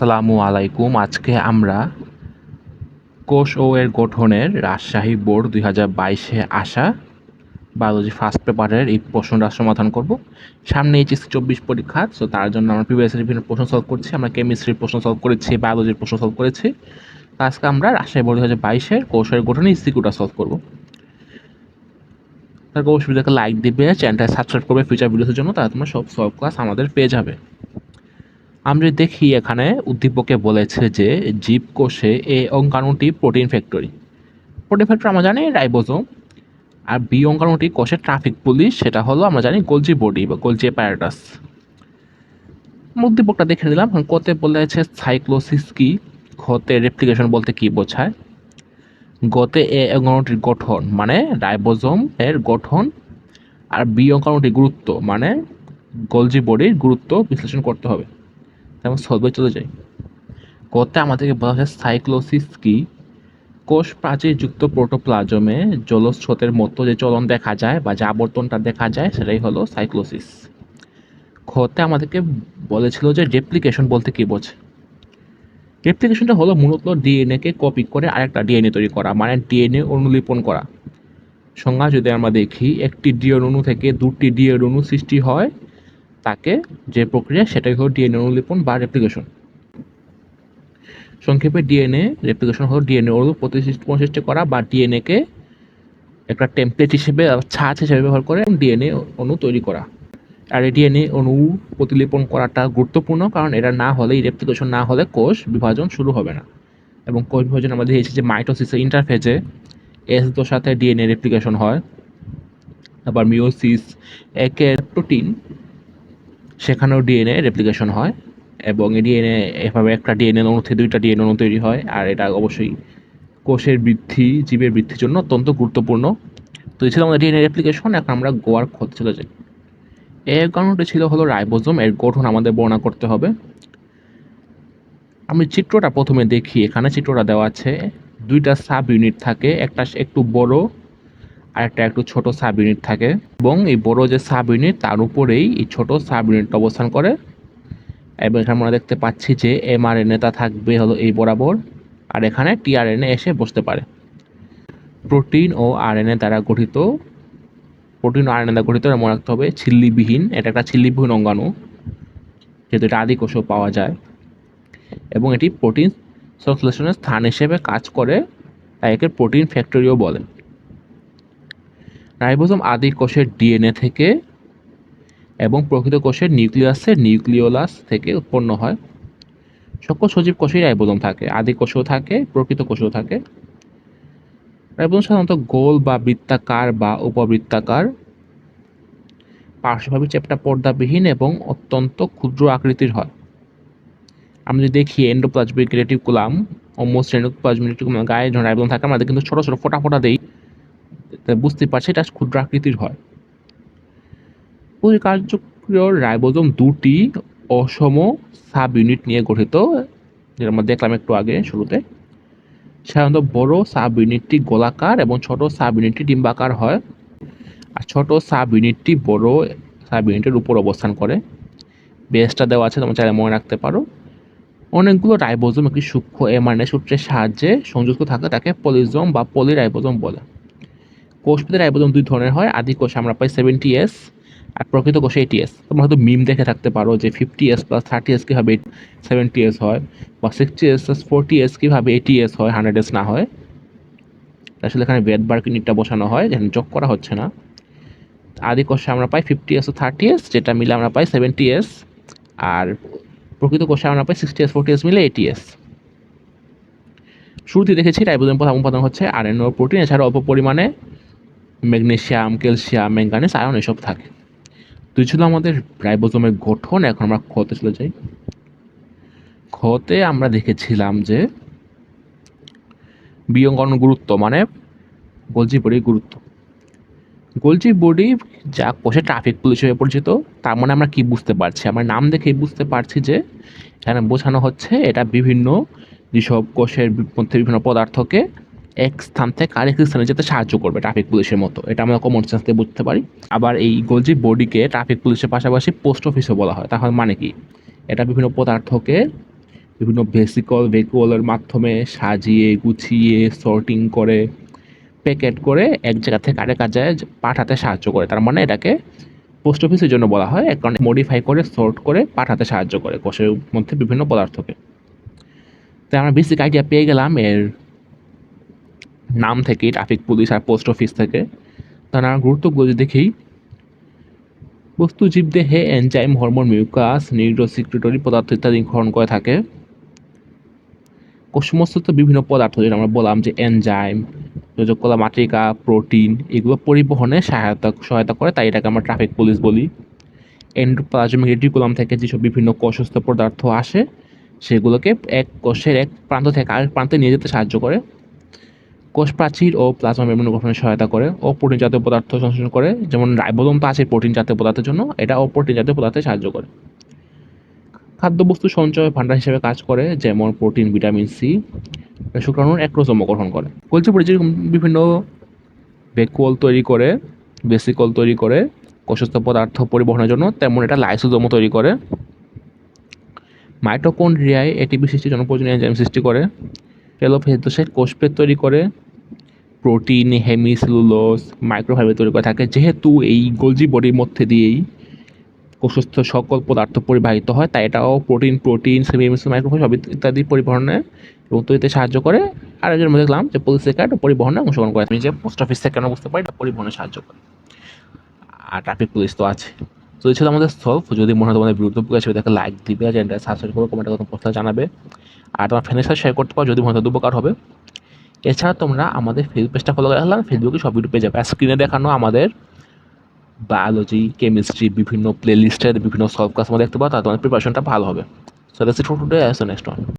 আসসালামু আলাইকুম। আজকে আমরা কোষ ও এর গঠনের রাজশাহী বোর্ড দুই হাজার বাইশে আসা বায়োলজি ফার্স্ট পেপারের এই প্রশ্নটা সমাধান করব। সামনে এইচএসসি চব্বিশ পরীক্ষা তো তার জন্য আমরা প্রিভিয়াস বিভিন্ন প্রশ্ন সলভ করছি, আমরা কেমিস্ট্রির প্রশ্ন সলভ করেছি বায়োলজির প্রশ্ন সলভ করেছি। তো আজকে আমরা রাজশাহী বোর্ড দুই হাজার বাইশের কোষ ও এর গঠনের ইস্তিকুটা সলভ করব। তার অবশ্যই লাইক দিবে চ্যানেলটা সাবস্ক্রাইব করবে ফিউচার ভিডিওসের জন্য, তাহলে তোমরা সব সলভ ক্লাস আমাদের পেয়ে যাবে। আমরা দেখি এখানে উদ্দীপকে বলেছে যে জীবকোষে এ অঙ্কাণুটি প্রোটিন ফ্যাক্টরি। প্রোটিন ফ্যাক্টরি আমরা জানি রাইবোজোম। আর বি অঙ্কাণুটি কোষের ট্রাফিক পুলিশ, সেটা হলো আমরা জানি গোলজি বডি বা গোলজি অ্যাপারেটাস। উদ্দীপকটা দেখে নিলাম। কতে বলেছে সাইক্লোসিস কি? খতে রেপ্লিকেশন বলতে কি বোঝায়? গতে এ অঙ্কাণুটির গঠন মানে রাইবোজোম এর গঠন। আর বি অঙ্কাণুটির গুরুত্ব মানে গোলজি বডির গুরুত্ব বিশ্লেষণ করতে হবে। তেমন সলভে চলে যাই। গতে আমাদেরকে বলা হয়েছে সাইক্লোসিস কি? কোষ প্রাচীরযুক্ত প্রোটোপ্লাজমে জলস্রোতের মতো যে চলন দেখা যায় বা যে আবর্তনটা দেখা যায়, সেটাই হলো সাইক্লোসিস খতে আমাদেরকে বলেছিল যে রেপ্লিকেশন বলতে কি বোঝে? রেপ্লিকেশনটা হলো মূলত ডিএনএকে কপি করে আরেকটা ডিএনএ তৈরি করা মানে ডিএনএ অনুলিপন করা। সংজ্ঞা যদি আমরা দেখি, একটি ডিএন অণু থেকে দুটি ডিএন অণু সৃষ্টি হয় তাকে যে প্রক্রিয়া, সেটাই হলো ডিএনএ অনুলিপন বা রেপ্লিকেশন সংক্ষেপে ডিএনএ রেপ্লিকেশন হলো ডিএনএ অণু প্রতিসৃষ্টি করা বা ডিএনএকে একটা টেমপ্লেট হিসেবে ছাঁচ হিসেবে ব্যবহার করে ডিএনএ অণু তৈরি করা। আর এই ডিএনএ অণু প্রতিলিপন করাটা গুরুত্বপূর্ণ কারণ এটা না হলে রেপ্লিকেশন না হলে কোষ বিভাজন শুরু হবে না। এবং কোষ বিভাজন আমাদের দেখেছি যে মাইটোসিসের ইন্টারফেজে এস দোর সাথে ডিএনএ রেপ্লিকেশন হয়। আবার মিওসিস একের প্রোটিন সেখানেও ডিএনএ রেপ্লিকেশন হয় এবং ডিএনএ এভাবে একটা ডিএনএ থেকে দুইটা ডিএনএ অণু তৈরি হয় আর এটা অবশ্যই কোষের বৃদ্ধি, জীবের বৃদ্ধির জন্য অত্যন্ত গুরুত্বপূর্ণ। তো এই ছিল আমাদের ডিএনএ রেপ্লিকেশন এখন আমরা গোয়ার ক্ষতি চলে যাই। এর কারণটি ছিল হলো রাইবোজোম, এর গঠন আমাদের বর্ণনা করতে হবে। আমি চিত্রটা প্রথমে দেখি, এখানে চিত্রটা দেওয়া আছে। দুইটা সাব ইউনিট থাকে, একটা একটু বড় আর একটা একটু ছোট সাব ইউনিট থাকে এবং এই বড় যে সাব ইউনিট তার উপরেই এই ছোট সাব ইউনিটটা অবস্থান করে। এবং এখানে আমরা দেখতে পাচ্ছি যে এমআরএনএটা থাকবে হলো এই বরাবর, আর এখানে টিআরএনএ এসে বসতে পারে। প্রোটিন ও আরএনএ দ্বারা গঠিত প্রোটিন ও আরএনএ দ্বারা গঠিত মনে রাখতে হবে, ছিল্লিবিহীন, এটা একটা ছিল্লিবিহীন অঙ্গাণু, যেহেতু এটা আদি কোষও পাওয়া যায়। এবং এটি প্রোটিন সংশ্লেষণের স্থান হিসেবে কাজ করে, তাই একে প্রোটিন ফ্যাক্টরিও বলে। রাইবোজোম আদি কোষের ডিএনএ থেকে এবং প্রকৃত কোষের নিউক্লিয়াসের নিউক্লিওলাস থেকে উৎপন্ন হয়। সকল সজীব কোষেই রাইবোজোম থাকে, আদি কোষেও থাকে, প্রকৃত কোষেও থাকে। রাইবোজোম সাধারণত গোল বা বৃত্তাকার বা উপবৃত্তাকার। পার্শ্বভাবে চেপটা পর্দাবিহীন এবং অত্যন্ত ক্ষুদ্র আকৃতির হয়। আমরা যদি দেখি, এন্ডোপ্লাজমিক রেটিকুলাম এন্ডোপ্লাজমিক রেটিকুলাম, গায়ে যখন রাইবোজোম থাকে, আমাদের কিন্তু ছোটো ছোটো ফোটা ফোটা দেই। বুঝতে পারছি, এটা ক্ষুদ্র আকৃতির হয় কার্যক্রিয় রাইবোজোম দুটি অসম সাব ইউনিট নিয়ে গঠিত, যেটা আমরা দেখলাম একটু আগে শুরুতে। সাধারণত বড় সাব ইউনিটটি গোলাকার এবং ছোট সাব ইউনিটটি ডিম্বাকার হয়, আর ছোট সাব ইউনিটটি বড় সাব ইউনিটের উপর অবস্থান করে। বেসটা দেওয়া আছে, তোমরা চাইলে মনে রাখতে পারো। অনেকগুলো রাইবোজোম একটি সূক্ষ্ম এমআরএনএ সূত্রের সাহায্যে সংযুক্ত থাকে, তাকে পলিজোম বা পলিরাইবোজোম বলে। কোষপ্রীতি রাইবোজোম দুই ধরনের হয়। আদি কোষ আমরা পাই সেভেন্টি এস আর প্রকৃত কোষে এইটি এস তোমরা হয়তো মিম দেখে থাকতে পারো যে fifty S plus thirty S কীভাবে সেভেন্টি এস হয় বা sixty S plus forty S কীভাবে এইটি এস হয় হান্ড্রেড এস না হয়। আসলে এখানে বেদ বার ইউনিটটা বসানো হয়, যেখানে যোগ করা হচ্ছে না। আদি কোষে আমরা পাই ফিফটি এস ও থার্টি এস যেটা মিলে আমরা পাই সেভেন্টি এস আর প্রকৃত কোষে আমরা পাই সিক্সটি এস ফোরটি এস মিলে এইটি এস শুরুতে দেখেছি রাইবোজোম প্রথম উপাদান হচ্ছে আর এন আরএনও প্রোটিন এছাড়া অল্প পরিমাণে ম্যাগনেশিয়াম, ক্যালসিয়াম ম্যাঙ্গানিজ আয়রন এসব থাকে। দুই ছিল আমাদের রাইবোজোমের গঠন, এখন আমরা খতে চলে যাই। খতে আমরা দেখেছিলাম যে বিয়ঙ্গন গুরুত্ব মানে গোলজি বডির গুরুত্ব। গোলজি বডি যা কোষে ট্রাফিক পুলিশ হয়ে পরিচিত, তার মানে আমরা কি বুঝতে পারছি? আমরা নাম দেখেই বুঝতে পারছি যে এখানে বোঝানো হচ্ছে এটা বিভিন্ন যেসব কোষের মধ্যে বিভিন্ন পদার্থকে এক স্থান থেকে আরেক স্থানে যেতে সাহায্য করবে ট্রাফিক পুলিশের মতো। এটা আমরা কমন সেন্স দিয়ে বুঝতে পারি। আবার এই গোলজি বডিকে ট্রাফিক পুলিশের পাশাপাশি পোস্ট অফিসও বলা হয়। তাহলে মানে কি? এটা বিভিন্ন পদার্থকে বিভিন্ন ভেসিকল ভেকুয়ালের মাধ্যমে সাজিয়ে, গুছিয়ে সর্টিং করে প্যাকেট করে এক জায়গা থেকে আরেক জায়গায় পাঠাতে সাহায্য করে। তার মানে এটাকে পোস্ট অফিসের জন্য বলা হয়। কারণ মডিফাই করে সর্ট করে পাঠাতে সাহায্য করে কোষের মধ্যে বিভিন্ন পদার্থকে। তাই আমরা বেসিক আইডিয়া পেয়ে গেলাম। এর নাম থেকে ট্রাফিক পুলিশ আর পোস্ট অফিস থেকে তার গুরুত্বগুলো যদি দেখি বস্তু জীবদেহে enzyme, hormone, mucus neuro secretory পদার্থ ইত্যাদি গ্রহণ করে থাকে। সমস্ত বিভিন্ন পদার্থ, যেটা আমরা বললাম যে এনজাইম, যোজকলা মাতৃকা প্রোটিন, এগুলো পরিবহনে সহায়তা সহায়তা করে, তাই এটাকে আমরা ট্রাফিক পুলিশ বলি। এন্ডোপ্লাজমিক রেটিকুলাম থেকে যেসব বিভিন্ন কোষস্থ পদার্থ আসে, সেগুলোকে এক কোষের এক প্রান্ত থেকে আরেক প্রান্তে নিয়ে যেতে সাহায্য করে। কোষ প্রাচীর ও প্লাজমা মেমব্রেন গঠনে সহায়তা করে, ও প্রোটিন জাতীয় পদার্থ সংশ্লেষণ করে, যেমন রাইবোজোম তো আছে প্রোটিন জাতীয় পদার্থের জন্য, এটা ও প্রোটিন জাতীয় পদার্থে সাহায্য করে। খাদ্যবস্তু সঞ্চয় ভাণ্ডার হিসেবে কাজ করে, যেমন প্রোটিন, ভিটামিন সি, শুক্রাণুর একরোজম গঠন করে। কলচি যেরকম বিভিন্ন ভেকুয়াল তৈরি করে বেসিকল তৈরি করে, কোষস্থ পদার্থ পরিবহনের জন্য তেমন এটা লাইসোজোম তৈরি করে। মাইটোকন্ড্রিয়ায় এটি বিশিষ্টের জন্য প্রয়োজনীয় এনজাইম সৃষ্টি করে। টেলোফেজোসে কোষপেট তৈরি করে। প্রোটিন হেমিসেলুলোজ মাইক্রোফাইবার তৈরি করে থাকে। যেহেতু এই গোলজি বডির মধ্যে দিয়েই কোষস্থ সকল পদার্থ পরিবাহিত হয়, তাই এটাও প্রোটিন প্রোটিন সেমিমিসেল মাইক্রোফাইবার সব ইত্যাদি পরিবহনে এবং তৈরিতে সাহায্য করে। আর এর মধ্যে দেখলাম যে পুলিশ সেক্রেট পরিবহনে অংশগ্রহণ করে। আমি যে পোস্ট অফিস থেকে কেন বুঝতে পারি? পরিবহনে সাহায্য করে। আর ট্রাফিক পুলিশ তো আছে। তো এই ছিল আমাদের সলভ যদি মনে হয় তোমাদের বিরুদ্ধ হিসেবে দেখে লাইক দিবে চ্যানেলটা সাবস্ক্রাইব করে কমেন্টে কোনো প্রশ্ন জানাবে। আর তোমার ফ্রেন্ডের সাথে শেয়ার করতে পারো, যদি মনে হয় উপকার হবে। এছাড়া তোমরা আমাদের ফেসবুক পেজটা ফলো করে রাখলাম ফেসবুকে সব ভিডিও পেয়ে যাবে। স্ক্রিনে দেখানো আমাদের বায়োলজি কেমিস্ট্রি বিভিন্ন প্লে লিস্টের বিভিন্ন সলভ ক্লাস আমরা দেখতে পাবো তাতে তোমাদের প্রিপারেশনটা ভালো হবে। So that's it for today as next one